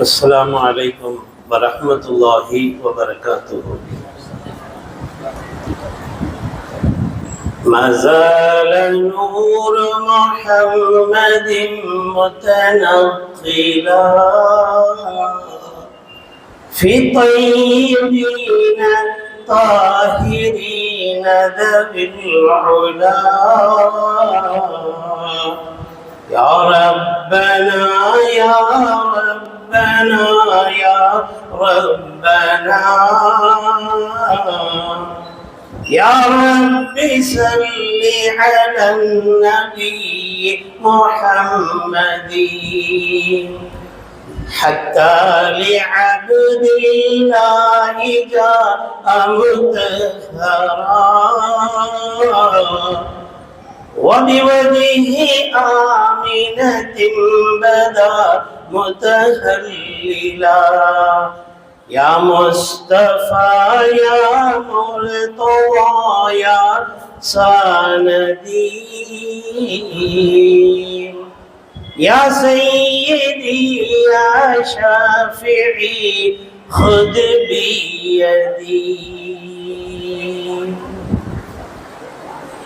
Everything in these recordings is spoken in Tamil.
السلام عليكم ورحمة الله وبركاته. ما زال نور محمد متنقلا في طيبين طاهرين ذوي العلا. يا ربنا يا ربنا يا ربنا. يا رب صل على النبي محمد. حتى لعبد الله جاء مطهرا وبوجهه آمنة بدا متهللا يا مصطفى يا مرتضى يا سندي يا سيدي يا شافعي خذ بيدي.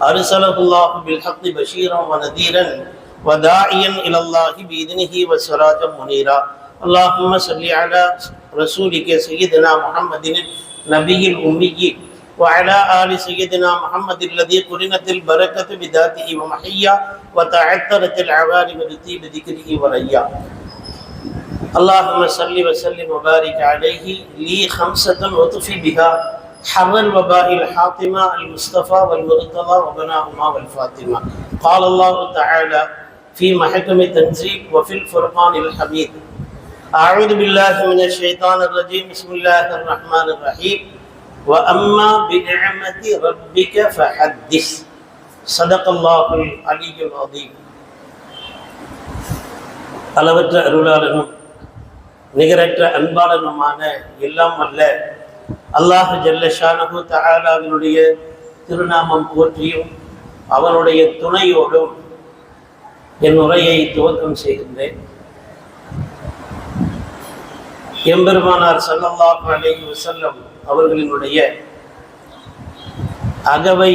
ارسله الله بالحق بشيرا ونذيرا وداعيا إلى الله بإذنه وسراجا منيرا. اللهم صل على رسولك سيدنا محمد النبي الأمي وعلى آل سيدنا محمد الذي قرنت البركة بذاته ومحيا وتعثرت العوالم بطيب ذكره وريا. اللهم صل وسلم وبارك عليه لي خمسة وطفي بها. حر الوباء الحاطمة المصطفى والمرتضى وبناهما والفاطمة قال الله تعالى في محكم تنزيل وفي الفرقان الحميد أعوذ بالله من الشيطان الرجيم بسم الله الرحمن الرحيم وأما بنعمة ربك فحدث صدق الله العلي العظيم அளவற்ற அருளாளனும் நிகரற்ற அன்பாளனுமான எல்லாம் அல்ல அல்லாஹ் ஜல்லஷானு தகாலாவினுடைய திருநாமம் போற்றியும் அவனுடைய துணையோடும் என் உரையை துவக்கம் செய்கின்றேன். எம்பெருமானார் ஸல்லல்லாஹு அலைஹி வசல்லம் அவர்களினுடைய அகவை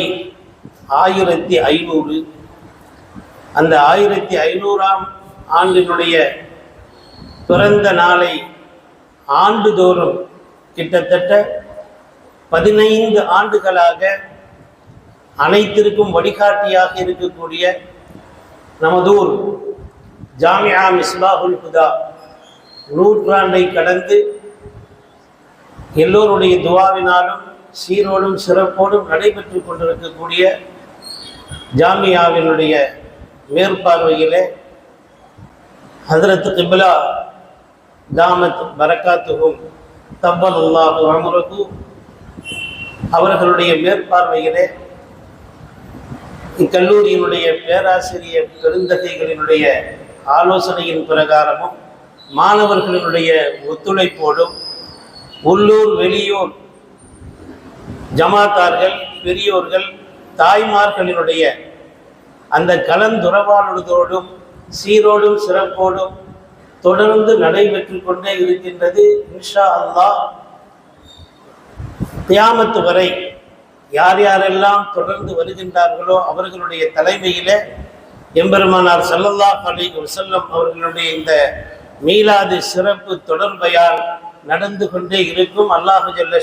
ஆயிரத்தி ஐநூறு அந்த ஆயிரத்தி ஐநூறாம் ஆண்டினுடைய பிறந்த நாளை ஆண்டுதோறும் கிட்டத்தட்ட பதினைந்து ஆண்டுகளாக அனைத்திற்கும் வழிகாட்டியாக இருக்கக்கூடிய நமதூர் ஜாமியா மிஸ்பாஹுல் ஹுதா நூற்றாண்டை கடந்து எல்லோருடைய துவாவினாலும் சீரோடும் சிறப்போடும் நடைபெற்று கொண்டிருக்கக்கூடிய ஜாமியாவினுடைய மேற்பார்வையிலே ஹதரத் கிபிலா தாமத் பரக்காத்துகும் தப்பல் அல்லாஹு அமரகு அவர்களுடைய மேற்பார்வையிலே இக்கல்லூரியினுடைய பேராசிரியர் பெருந்தகைகளினுடைய ஆலோசனையின் பிரகாரமும் மாணவர்களினுடைய ஒத்துழைப்போடும் உள்ளூர் வெளியூர் ஜமாத்தார்கள் பெரியோர்கள் தாய்மார்களினுடைய அந்த கலந்துறவாடுவதோடும் சீரோடும் சிறப்போடும் தொடர்ந்து நடைபெற்று கொண்டே இருக்கின்றது. இன்ஷா அல்லாஹ் தியாமத்து வரை யார் யாரெல்லாம் தொடர்ந்து வருகின்றார்களோ அவர்களுடைய தலைமையில் எம்பெருமானார் சல்லல்லா அலி வசல்லம் அவர்களுடைய இந்த மீலாது சிறப்பு தொடர்பையால் நடந்து கொண்டே இருக்கும். அல்லாஹு ஜல்ல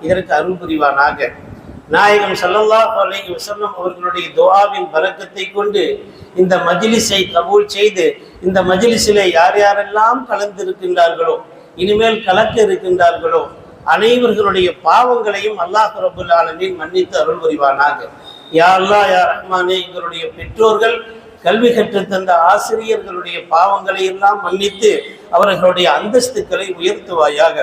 இதற்கு அருள் புரிவானாக. நாயகம் சல்லல்லா அலி வசல்லம் அவர்களுடைய துவாவின் பறக்கத்தை கொண்டு இந்த மஜிலிஸை கபூல் செய்து இந்த மஜ்லிஸிலே யார் யாரெல்லாம் கலந்திருக்கின்றார்களோ இனிமேல் கலக்க இருக்கின்றார்களோ அனைவர்களுடைய பாவங்களையும் அல்லாஹ் ரபுல் ஆலமீன் மன்னித்து அருள் புரிவானாக. யா அல்லா யா ரஹ்மானே எங்களுடைய பெற்றோர்கள் கல்வி கற்று தந்த ஆசிரியர்களுடைய பாவங்களை எல்லாம் மன்னித்து அவர்களுடைய அந்தஸ்துக்களை உயர்த்துவாயாக.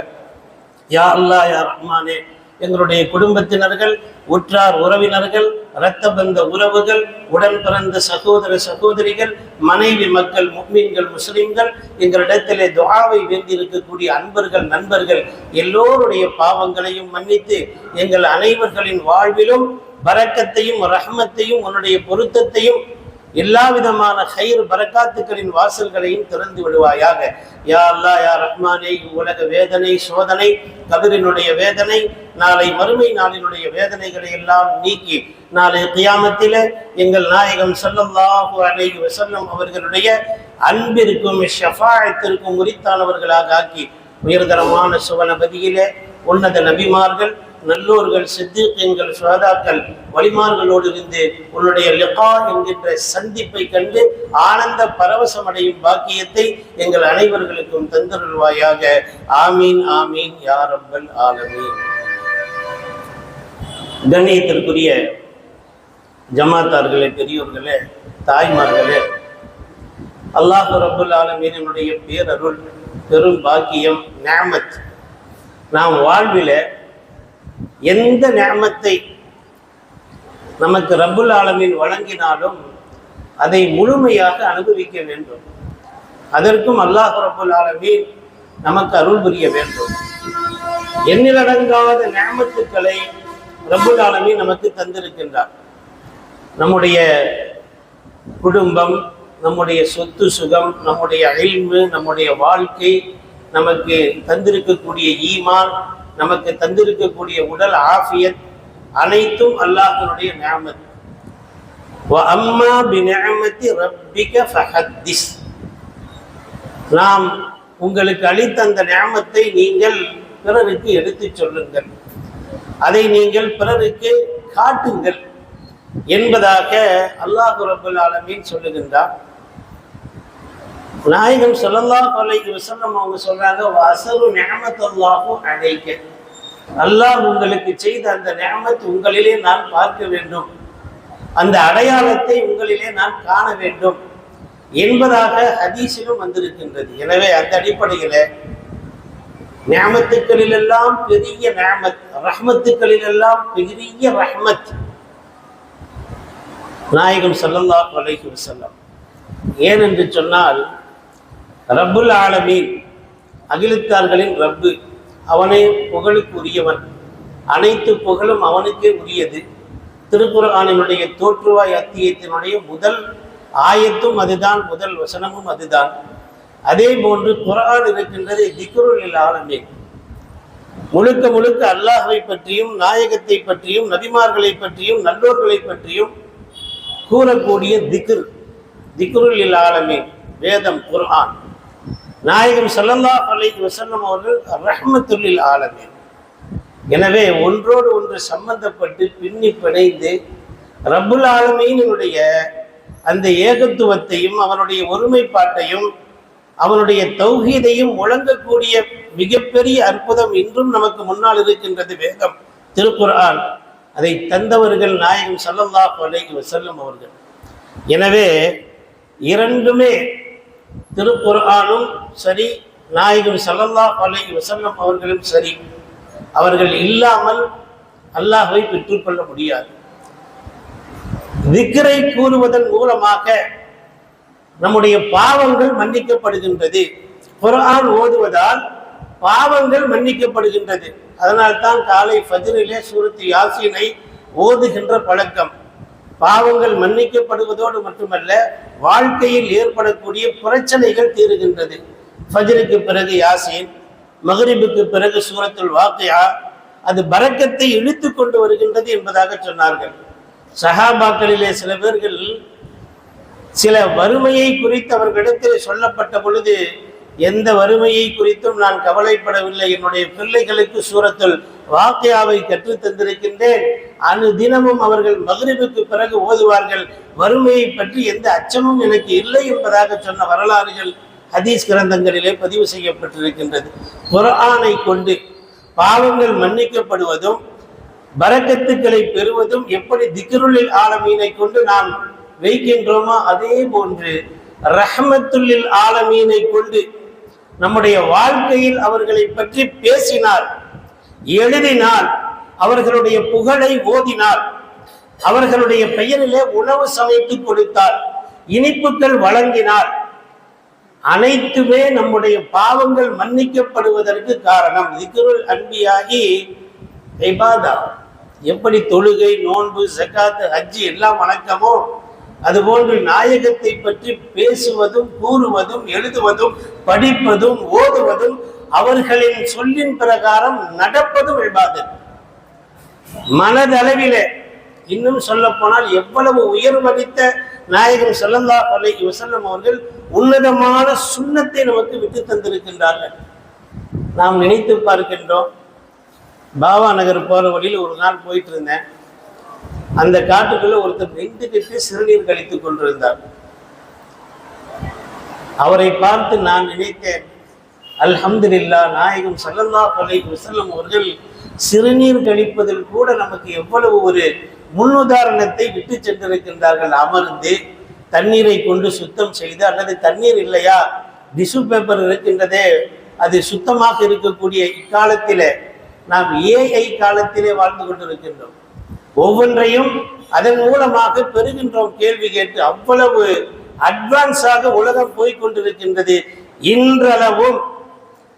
யா அல்லா யா ரஹ்மானே எங்களுடைய குடும்பத்தினர்கள் உற்றார் உறவினர்கள் இரத்த பந்த உறவுகள் உடன் பிறந்த சகோதர சகோதரிகள் மனைவி மக்கள் முக்மீன்கள் முஸ்லிம்கள் எங்களிடத்திலே துவாவை வேண்டியிருக்கக்கூடிய அன்பர்கள் நண்பர்கள் எல்லோருடைய பாவங்களையும் மன்னித்து எங்கள் அனைவர்களின் வாழ்விலும் வரக்கத்தையும் ரஹ்மத்தையும் உன்னுடைய பொருத்தத்தையும் எல்லா விதமான கயிறு பரக்காத்துக்களின் வாசல்களையும் திறந்து விடுவாயாக. யா அல்லா யா ரஹ்மானே உலக வேதனை சோதனை கதிரினுடைய வேதனை நாளை மறுமை நாளினுடைய வேதனைகளை எல்லாம் நீக்கி நாளை கியாமத்தில எங்கள் நாயகம் சல்லல்லாஹு அலைஹி வசல்லம் அவர்களுடைய அன்பிற்கும் ஷஃபாயத்திற்கும் உரித்தானவர்களாக ஆக்கி உயர்தரமான சுவனபதியிலே உன்னத நபிமார்கள் நல்லோர்கள் சித்திகங்கள் சுகதாக்கள் வழிமார்களோடு இருந்து உன்னுடைய லிகா என்கின்ற சந்திப்பை கண்டு ஆனந்த பரவசமடையும் பாக்கியத்தை எங்கள் அனைவர்களுக்கும் தந்தருள்வாயாக. ஆமீன் ஆமீன் யா ரப்பல் ஆலமீன். கண்ணியத்திற்குரிய ஜமாத்தார்களே பெரியோர்களே தாய்மார்களே அல்லாஹ் ரபுல் ஆலமீனுடைய பேரருள் பெரும் பாக்கியம் நியாமத். நாம் வாழ்வில எந்த நேமத்தை நமக்கு ரப்புல் ஆலமின் வழங்கினாலும் அதை முழுமையாக அனுபவிக்க வேண்டும். அதற்கும் அல்லாஹ் ரப்புல் ஆலமின் நமக்கு அருள் புரிய வேண்டும். எண்ணிலடங்காத நேமத்துக்களை ரப்புல் ஆலமீன் நமக்கு தந்திருக்கின்றார். நம்முடைய குடும்பம் நம்முடைய சொத்து சுகம் நம்முடைய அழிவு நம்முடைய வாழ்க்கை நமக்கு தந்திருக்கக்கூடிய ஈமான் நமக்கு தந்திருக்கக்கூடிய உடல் ஆஃபியத் அனைத்தும் அல்லாஹனுடைய நியமத். அம்மா பிநிஅமத்தி ரப்பிக ஃபஹத்திஸ். நாம் உங்களுக்கு அளித்த அந்த நியமத்தை நீங்கள் பிறருக்கு எடுத்துச் சொல்லுங்கள். அதை நீங்கள் பிறருக்கு காட்டுங்கள் என்பதாக அல்லாஹ் ரபுல் ஆலமீன் சொல்லுகின்றார். நாயகம் சொல்லல்லா கொலைக்கு வஸல்லம் அவங்க சொல்றாங்க வசரு நிஅமத்தல்லாஹு அழைக்க அல்லாஹ் உங்களுக்கு செய்த அந்த நிஅமத் உங்களிலே நான் பார்க்க வேண்டும். அந்த அடையாளத்தை உங்களிலே நான் காண வேண்டும் என்பதாக ஹதீஸிலும் வந்திருக்கின்றது. எனவே அந்த அடிப்படையில் நியமத்துக்களிலெல்லாம் பெரிய நியமத் ரஹ்மத்துக்களிலெல்லாம் பெரிய ரஹ்மத். நாயகம் சல்லல்லா அலைஹி வஸல்லம். ஏனென்று சொன்னால் ரப்புல் ஆலமீன். அகிலத்தார்களின் ரப்பு. அவனே புகழுக்கு உரியவன். அனைத்து புகழும் அவனுக்கே உரியது. திருக்குர்ஆனினுடைய தோற்றுவாய் அத்தியத்தினுடைய முதல் ஆயத்தும் அதுதான் முதல் வசனமும் அதுதான். அதே போன்று குரான் இருக்கின்றது திக்ருல் ஆலமே முழுக்க முழுக்க அல்லாஹை பற்றியும் நாயகத்தை பற்றியும் நபிமார்களை பற்றியும் நல்லோர்களை பற்றியும் கூறக்கூடிய திக்ரு. திக்ருளில் ஆலமே வேதம் குர்ஆன். நாயகம் சல்லல்லா அலைஹி வசல்லம் அவர்கள் ரஹ்மத்துள்ளில் ஆலமே எனவே ஒன்றோடு ஒன்று சம்பந்தப்பட்டு பின்னி பிணைந்து ரப்புல் ஆலமீனுடைய அந்த ஏகத்துவத்தையும் அவனுடைய ஒருமைப்பாட்டையும் அவனுடைய தௌஹீதையும் முழங்கக்கூடிய மிகப்பெரிய அற்புதம் இன்றும் நமக்கு முன்னால் இருக்கின்றது வேதம் திருக்குர்ஆன். அதை தந்தவர்கள் நாயகம் ஸல்லல்லாஹு அலைஹி வசல்லம் அவர்கள். எனவே இரண்டுமே திருக்குர்ஆனும் சரி நாயகம் சல்லல்லா அலைஹி வசல்லம் அவர்களும் சரி. அவர்கள் இல்லாமல் அல்லாஹை பெற்றுக்கொள்ள முடியாது. விக்கிரை கூறுவதன் மூலமாக நம்முடைய பாவங்கள் மன்னிக்கப்படுகின்றது. குரான் ஓதுவதால் பாவங்கள் மன்னிக்கப்படுகின்றது. அதனால்தான் காலை ஃபஜ்ரிலே சூரத்து யாசினை ஓதுகின்ற பழக்கம். பாவங்கள் மன்னிக்கப்படுவதோடு மட்டுமல்ல வாழ்க்கையில் ஏற்படக்கூடிய பிரச்சனைகள் தீருகின்றது. ஃபஜ்ருக்கு பிறகு யாசின் மகரிபுக்கு பிறகு சூரத்துல் வாக்கையா அது பரக்கத்தை இழுத்து கொண்டு வருகின்றது என்பதாக சொன்னார்கள். சஹாபாக்களிலே சில பேர்கள் சில வறுமையை குறித்து அவர்களிடத்தில் சொல்லப்பட்ட பொழுது எந்த வறுமையை குறித்தும் நான் கவலைப்படவில்லை. என்னுடைய பிள்ளைகளுக்கு சூரத்துல் வாக்கியாவை கற்றுத் தந்திருக்கின்றேன். அனு தினமும் அவர்கள் மகிழ்வுக்கு பிறகு ஓதுவார்கள். வறுமையை பற்றி எந்த அச்சமும் எனக்கு இல்லை என்பதாக சொன்ன வரலாறுகள் ஹதீஸ் கிரந்தங்களிலே பதிவு செய்யப்பட்டிருக்கின்றது. குரானை கொண்டு பாவங்கள் மன்னிக்கப்படுவதும் பரக்கத்துக்களை பெறுவதும் எப்படி திக்ருளில் ஆலமீனை கொண்டு நாம் வைக்கின்றோமோ அதே போன்று ரஹமத்துள்ளில் ஆலமீனை கொண்டு நம்முடைய வாழ்க்கையில் அவர்களை பற்றி பேசினார். எழுதினால் அவர்களுடைய புகழை ஓதினார். அவர்களுடைய பெயரிலே உணவு சமைத்து கொடுத்தார். இனிப்புகள் வழங்கினார். அனைத்துமே நம்முடைய பாவங்கள் மன்னிக்கப்படுவதற்கு காரணம். திக்ருல் அன்பியாகி இபாதா எப்படி தொழுகை நோன்பு ஜக்காத்து ஹஜ்ஜி எல்லாம் வணக்கமோ அதுபோன்று நாயகத்தை பற்றி பேசுவதும் கூறுவதும் எழுதுவதும் படிப்பதும் ஓதுவதும் அவர்களின் சொல்லின் பிரகாரம் நடப்பதும் இபாதத். மனதளவிலே இன்னும் சொல்ல போனால் எவ்வளவு உயர்வடித்த நாயகம் ஸல்லல்லாஹு அலைஹி வசல்லம் அவர்கள் உன்னதமான சுண்ணத்தை நமக்கு விட்டு தந்திருக்கின்றார்கள். நாம் நினைத்து பார்க்கின்றோம் பாபா நகர் போற வழியில் ஒரு நாள் போயிட்டு இருந்தேன். அந்த காட்டுக்குள்ள ஒருத்தர் நின்றுகிட்டு சிறுநீர் கழித்துக் கொண்டிருந்தார் அவரை பார்த்து நான் நினைத்தேன் அல்ஹம்துலில்லா நாயகம் சல்லல்லா அலைஹி வசல்லம் அவர்கள் சிறுநீர் கழிப்பதில் கூட நமக்கு எவ்வளவு ஒரு முன்னுதாரணத்தை விட்டு சென்றிருக்கின்றார்கள். அமர்ந்து தண்ணீரை கொண்டு சுத்தம் செய்து அல்லது தண்ணீர் இல்லையா? டிஷ்யூ பேப்பர் இருக்கின்றதே அது சுத்தமாக இருக்கக்கூடிய இக்காலத்திலே நாம் ஏஐ காலத்திலே வாழ்ந்து கொண்டிருக்கின்றோம். ஒவ்வொன்றையும் அதன் மூலமாக பெறுகின்றோம் கேள்வி கேட்டு அவ்வளவு அட்வான்ஸாக உலகம் போய்கொண்டிருக்கின்றது இன்றளவும்.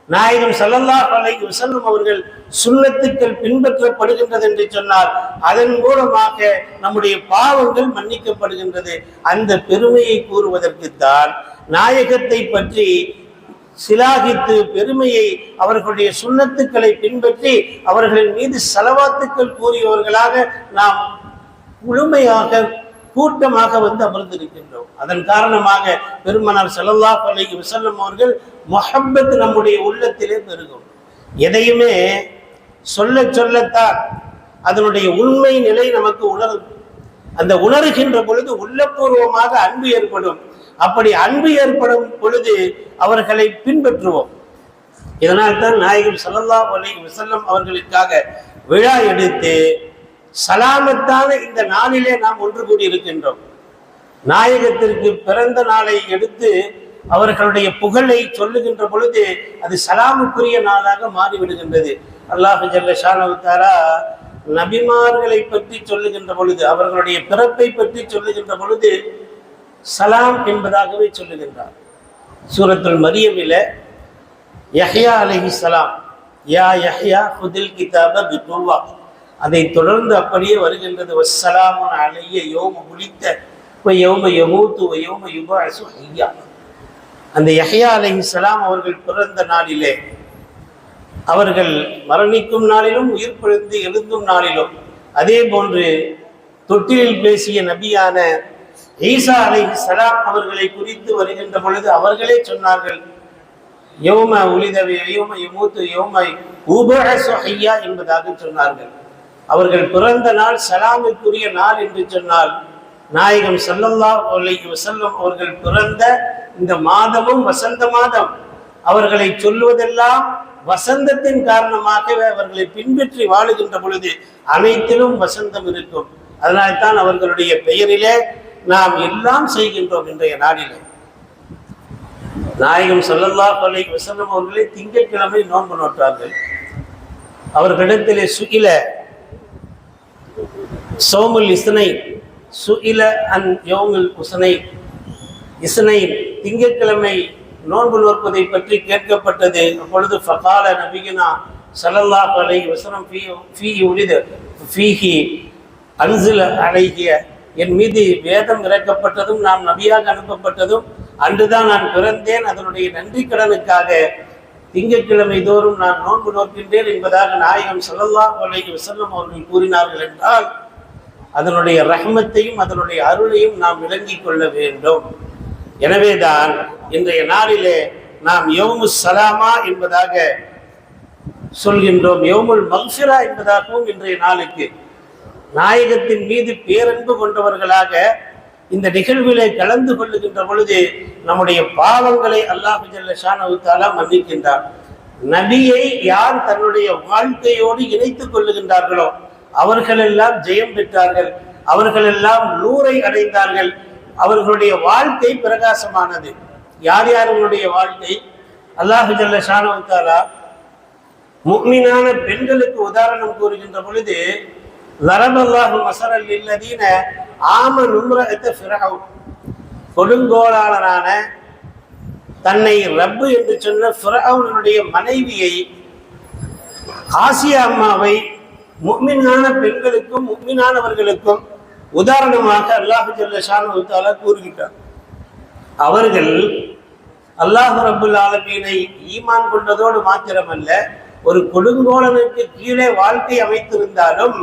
நாயகம் சல்லல்லா அலைஹி வஸல்லம் அவர்கள் சுண்ணத்துக்கள் பின்பற்றப்படுகின்றது என்று சொன்னால் அதன் மூலமாக நம்முடைய பாவங்கள் மன்னிக்கப்படுகின்றது. அந்த பெருமையை கூறுவதற்குத்தான் நாயகத்தை பற்றி சிலாகித்து பெருமையை அவர்களுடைய சுண்ணத்துக்களை பின்பற்றி அவர்களின் மீது செலவாத்துக்கள் கூறியவர்களாக நாம் முழுமையாக கூட்டமாக வந்து அமர்ந்திருக்கின்றோம். அதன் காரணமாக பெருமனார் செலவா பள்ளிக்கு விசல்லம் அவர்கள் முஹப்பத் நம்முடைய உள்ளத்திலே பெருகும். எதையுமே சொல்ல சொல்லத்தான் அதனுடைய உண்மை நிலை நமக்கு உணரும். அந்த உணர்கின்ற பொழுது உள்ளபூர்வமாக அன்பு ஏற்படும். அப்படி அன்பு ஏற்படும் பொழுது அவர்களை பின்பற்றுவோம். இதனால் தான் நாயகம் சல்லல்லா அலைஹி வசல்லம் அவர்களுக்காக விழா எடுத்து சலாமத்தான இந்த நாளிலே நாம் ஒன்று கூடி இருக்கின்றோம். நாயகத்திற்கு பிறந்த நாளை எடுத்து அவர்களுடைய புகழை சொல்லுகின்ற பொழுது அது சலாமுக்குரிய நாளாக மாறிவிடுகின்றது. அல்லாஹ் ஜல்லஷானவுத்தாரா நபிமார்களை பற்றி சொல்லுகின்ற பொழுது அவர்களுடைய பிறப்பை பற்றி சொல்லுகின்ற பொழுது சலாம் என்பதாகவே சொல்லுகின்றார். சூரத்துல் மரியமில யஹ்யா அலஹி சலாம் யா யஹ்யா ஹுதில் கிதாப பிகுவா அதை தொடர்ந்து அப்படியே வருகின்றது வஸ்ஸலாமுன் அலைய யோம முடித்த யோம யமூத்து யோம யுபாசு ஐயா அந்த யஹ்யா அலஹி சலாம் அவர்கள் பிறந்த நாளிலே அவர்கள் மரணிக்கும் நாளிலும் உயிர் பிழைந்து எழுந்தும் நாளிலும் அதே போன்று தொட்டிலில் பேசிய நபியான ஈசா அலை சலாம் அவர்களை குறித்து வருகின்ற பொழுது அவர்களே சொன்னார்கள் யோம உலிதவே யோம யமூத்து யோமை உபஹசு ஐயா என்பதாக சொன்னார்கள். அவர்கள் பிறந்த நாள் சலாமுக்குரிய நாள் என்று சொன்னால் நாயகம் சல்லல்லா அலைஹி வசல்லம் அவர்கள் பிறந்த இந்த மாதமும் வசந்த மாதம். அவர்களை சொல்லுவதெல்லாம் வசந்தத்தின் காரணமாக அவர்களை பின்பற்றி வாழுகின்ற பொழுது அனைத்திலும் வசந்தம் இருக்கும். அதனால்தான் அவர்களுடைய பெயரிலே நாம் எல்லாம் செய்கின்றோம் இன்றைய நாளிலே. நாயகம் சொல்லல்லா அலைஹி விசனம் அவர்களே திங்கட்கிழமை நோன்பு நோட்டார்கள் அவர்களிடத்திலே சுகில சோமுல் இசனை சுகில அன் யோமுல் உசனை இசனை திங்கட்கிழமை நோன்பு நோற்பதை பற்றி கேட்கப்பட்டது. அப்பொழுது ஃபகால நபிகினா ஸல்லல்லாஹு அலைஹி விசனம் ஃபீ ஃபீ உரித ஃபீஹி அன்சில அழகிய என் மீது வேதம் இறக்கப்பட்டதும் நாம் நபியாக அனுப்பப்பட்டதும் அன்றுதான் நான் பிறந்தேன். அதனுடைய நன்றி கடனுக்காக திங்கட்கிழமை தோறும் நான் நோன்பு நோக்கின்றேன் என்பதாக நாயகம் ஸல்லல்லாஹு அலைஹி விசல்லம் அவர்கள் கூறினார்கள் என்றால் அதனுடைய ரஹமத்தையும் அதனுடைய அருளையும் நாம் விளங்கிக் கொள்ள வேண்டும். எனவேதான் இன்றைய நாளிலே நாம் யோமு சலாமா என்பதாக சொல்கின்றோம் யோமுல் மக்ஃபிரா என்பதாகவும் இன்றைய நாளுக்கு நாயகத்தின் மீது பேரன்பு கொண்டவர்களாக இந்த நிகழ்விலே கலந்து கொள்ளுகின்ற பொழுது நம்முடைய பாவங்களை அல்லாஹு ஜல்ல மன்னிக்கின்றார். நபியை யார் தன்னுடைய வாழ்க்கையோடு இணைத்துக் கொள்ளுகின்றார்களோ அவர்களெல்லாம் ஜெயம் பெற்றார்கள். அவர்களெல்லாம் நூரை அடைந்தார்கள். அவர்களுடைய வாழ்க்கை பிரகாசமானது. யார் யார்களுடைய வாழ்க்கை? அல்லாஹு ஜல்ல ஷானவத்தாலா முக்மினான பெண்களுக்கு உதாரணம் கூறுகின்ற பொழுது லரபல்லாஹு மசரல் இல்லதீன ஆம நும்ரகத்த ஃபிரஹவுன் கொடுங்கோளாளரான தன்னை ரப்பு என்று சொன்ன ஃபிரௌனுடைய மனைவியை ஆசியா அம்மாவை முக்மினான பெண்களுக்கும் முக்மினானவர்களுக்கும் உதாரணமாக அல்லாஹு ஜல்ல ஷானு கூறுகின்றார் அவர்கள் அல்லாஹு ரபுல் ஆலமீனை ஈமான் கொண்டதோடு மாத்திரமல்ல ஒரு கொடுங்கோலனுக்கு கீழே வாழ்க்கை அமைத்திருந்தாலும்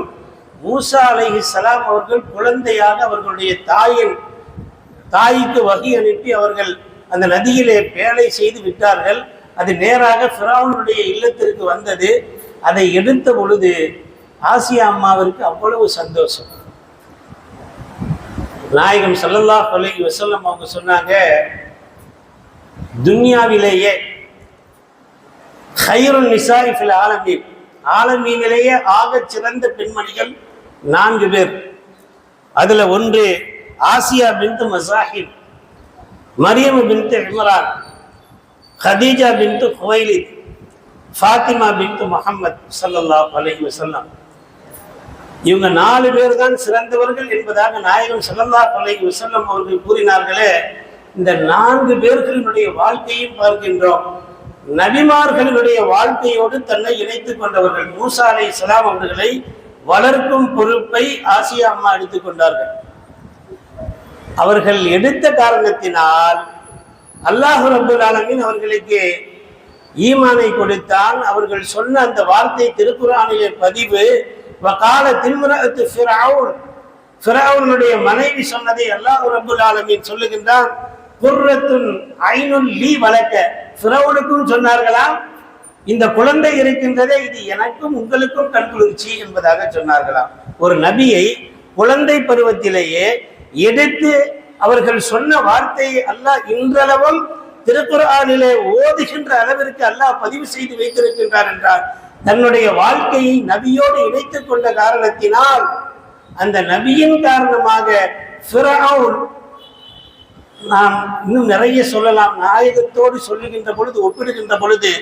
மூசா அலைஹி சலாம் அவர்கள் குழந்தையாக அவர்களுடைய தாயின் தாய்க்கு வகி அனுப்பி அவர்கள் அந்த நதியிலே பேலை செய்து விட்டார்கள். அது நேராக ஃபிராவுனுடைய இல்லத்திற்கு வந்தது. அதை எடுத்த பொழுது ஆசியா அம்மாவிற்கு அவ்வளவு சந்தோஷம். நாயகம் சல்லல்லா கொலை வசல்லம் அவங்க சொன்னாங்க துன்யாவிலேயே ஹைருன் நிசாரிஃபில் ஆலமீன். ஆலமீனிலேயே ஆகச் சிறந்த பெண்மணிகள் நான்கு பேர். அதுல ஒன்று Asiya bint Muzahim Maryam bint Imran Khadija bint Khuwaylid Fatima bint Muhammad சல்லல்லா அலஹி வசல்லாம் இவங்க நாலு பேர் தான் சிறந்தவர்கள் என்பதாக நாயகம் சல்லல்லா அலஹி வசல்லம் அவர்கள் கூறினார்களே இந்த நான்கு பேர்களினுடைய வாழ்க்கையும் பார்க்கின்றோம். நபிமார்களுடைய வாழ்க்கையோடு தன்னை இணைத்துக் கொண்டவர்கள் மூசா அலை சலாம் அவர்களை வளர்க்கும் பொறுப்பை ஆசியா அம்மா எடுத்துக் கொண்டார்கள். அவர்கள் எடுத்த காரணத்தினால் அல்லாஹு ரபுல் ஆலமீன் அவர்களுக்கு ஈமானை கொடுத்தான். அவர்கள் சொன்ன அந்த வார்த்தை திருக்குறானிலே பதிவு வகால தில்முரத்து ஃபிரவுன் ஃபிரவுனுடைய மனைவி சொன்னதை அல்லாஹ் ரபுல் ஆலமீன் சொல்லுகின்றான். குர்ரத்துன் ஐனுல் லீ வளர்க்க ஃபிரவுனுக்கும் சொன்னார்களாம் இந்த குழந்தை இருக்கின்றதே இது எனக்கும் உங்களுக்கும் கண்குளிர்ச்சி என்பதாக சொன்னார்களாம். ஒரு நபியை குழந்தை பருவத்திலேயே எடுத்து அவர்கள் சொன்ன வார்த்தையை அல்லாஹ் இன்றளவும் திருக்குறானிலே ஓதுகின்ற அளவிற்கு அல்லாஹ் பதிவு செய்து வைத்திருக்கின்றார் என்றார். தன்னுடைய வாழ்க்கையை நபியோடு இணைத்துக் கொண்ட காரணத்தினால் அந்த நபியின் காரணமாக நாம் இன்னும் நிறைய சொல்லலாம். நாயகத்தோடு சொல்லுகின்ற பொழுது ஒப்பிடுகின்ற பொழுது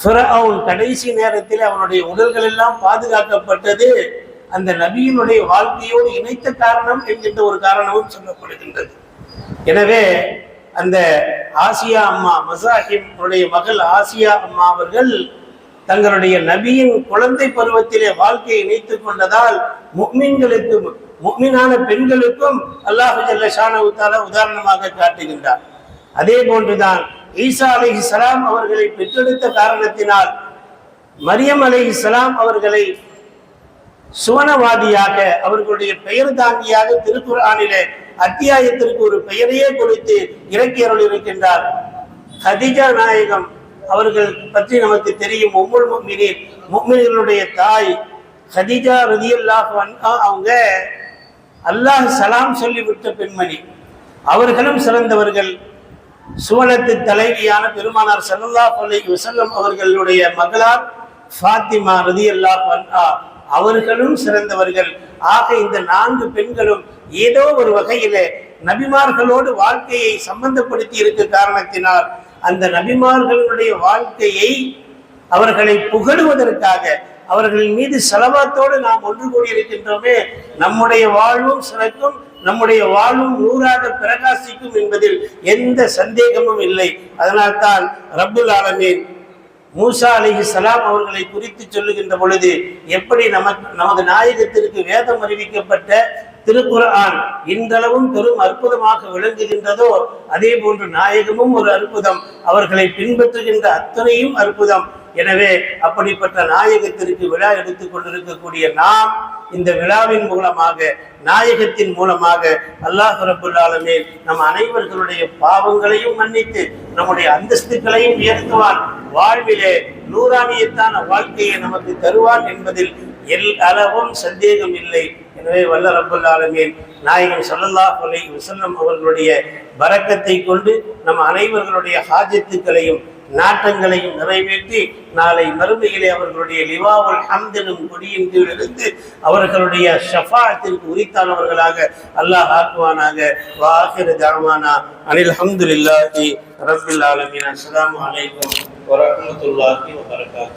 ஃபிரவுன் கடைசி நேரத்தில் அவனுடைய உடல்கள் எல்லாம் பாதுகாக்கப்பட்டது அந்த நபியினுடைய வாழ்க்கையோடு இணைத்த காரணம் என்கின்ற ஒரு காரணமும் சொல்லப்படுகின்றது. எனவே அந்த ஆசியா அம்மா மசாஹிமுடைய மகள் ஆசியா அம்மா அவர்கள் தங்களுடைய நபியின் குழந்தை பருவத்திலே வாழ்க்கையை இணைத்துக் கொண்டதால் முக்மீன்களுக்கு முக்மீனான பெண்களுக்கும் அல்லாஹு ஜல்ல ஷானவுத்தால உதாரணமாக காட்டுகின்றார். அதே போன்றுதான் ஈசா அலைஹி சலாம் அவர்களை பெற்றெடுத்த காரணத்தினால் மரியம் அலைஹி சலாம் அவர்களை சுவனவாதியாக அவர்களுடைய பெயர் தாங்கியாக திருக்குறானிலே அத்தியாயத்திற்கு ஒரு பெயரையே குறித்து இறக்கி அருள் இருக்கின்றார் ஹதிஜா நாயகம் அவர்கள் பற்றி நமக்கு தெரியும் ஒவ்வொரு முக்மினின் முக்மின்களுடைய தாய் ஹதிஜா ரதியல்லாஹ் அவங்க அல்லாஹ் சலாம் சொல்லிவிட்ட பெண்மணி. அவர்களும் சிறந்தவர்கள். சுவனத்து தலைவியான பெருமானார் சல்லல்லா அலைஹி வஸல்லம் அவர்களுடைய மகளார் ஃபாத்திமா ரதி அன்ஹா அவர்களும் சிறந்தவர்கள். ஆக இந்த நான்கு பெண்களும் ஏதோ ஒரு வகையில நபிமார்களோடு வாழ்க்கையை சம்பந்தப்படுத்தி இருக்க காரணத்தினால் அந்த நபிமார்களுடைய வாழ்க்கையை அவர்களை புகழுவதற்காக அவர்களின் மீது செலவாத்தோடு நாம் ஒன்று கூடியிருக்கின்றோமே நம்முடைய வாழ்வும் சிறக்கும் நம்முடைய வாழ்வும் நூறாக பிரகாசிக்கும் என்பதில் எந்த சந்தேகமும் இல்லை. அதனால்தான் ரப்புல் ஆலமீன் மூசா அலிஹி சலாம் அவர்களை குறித்து சொல்லுகின்ற பொழுது எப்படி நமக்கு நமது நாயகத்திற்கு வேதம் அறிவிக்கப்பட்ட திருக்குர்ஆன் இன்றளவும் பெரும் அற்புதமாக விளங்குகின்றதோ அதே போன்று நாயகமும் ஒரு அற்புதம். அவர்களை பின்பற்றுகின்ற அத்தனையும் அற்புதம். எனவே அப்படிப்பட்ட நாயகத்திற்கு விழா எடுத்துக் கொண்டிருக்கக்கூடிய நாம் இந்த விழாவின் மூலமாக நாயகத்தின் மூலமாக அல்லாஹ் ரபுல்லாலுமே நம் அனைவர்களுடைய பாவங்களையும் மன்னித்து நம்முடைய அந்தஸ்துகளையும் உயர்த்துவான். வாழ்விலே நூறாணியத்தான வாழ்க்கையை நமக்கு தருவான் என்பதில் எல் அளவும் சந்தேகம் இல்லை. எனவே வல்ல ரப்புல் ஆலமீன் நாயகம் ஸல்லல்லாஹு அலைஹி அவர்களுடைய பறக்கத்தை கொண்டு நம் அனைவர்களுடைய ஹாஜத்துக்களையும் நாட்டங்களையும் நிறைவேற்றி நாளை மறுமையிலே அவர்களுடைய லிவாவுல் ஹம்தனும் கொடியின் கீழ் இருந்து அவர்களுடைய ஷஃபாத்திற்கு உரித்தானவர்களாக அல்லாஹ் ஆக்குவானாக. வாஹிர தாமானா அனில் அஹமதுல்லாஹி ரபுல் ஆலமீன். அஸ்லாம் அலைக்கும் வரமத்துல்லாஹி வபரகாத்துஹு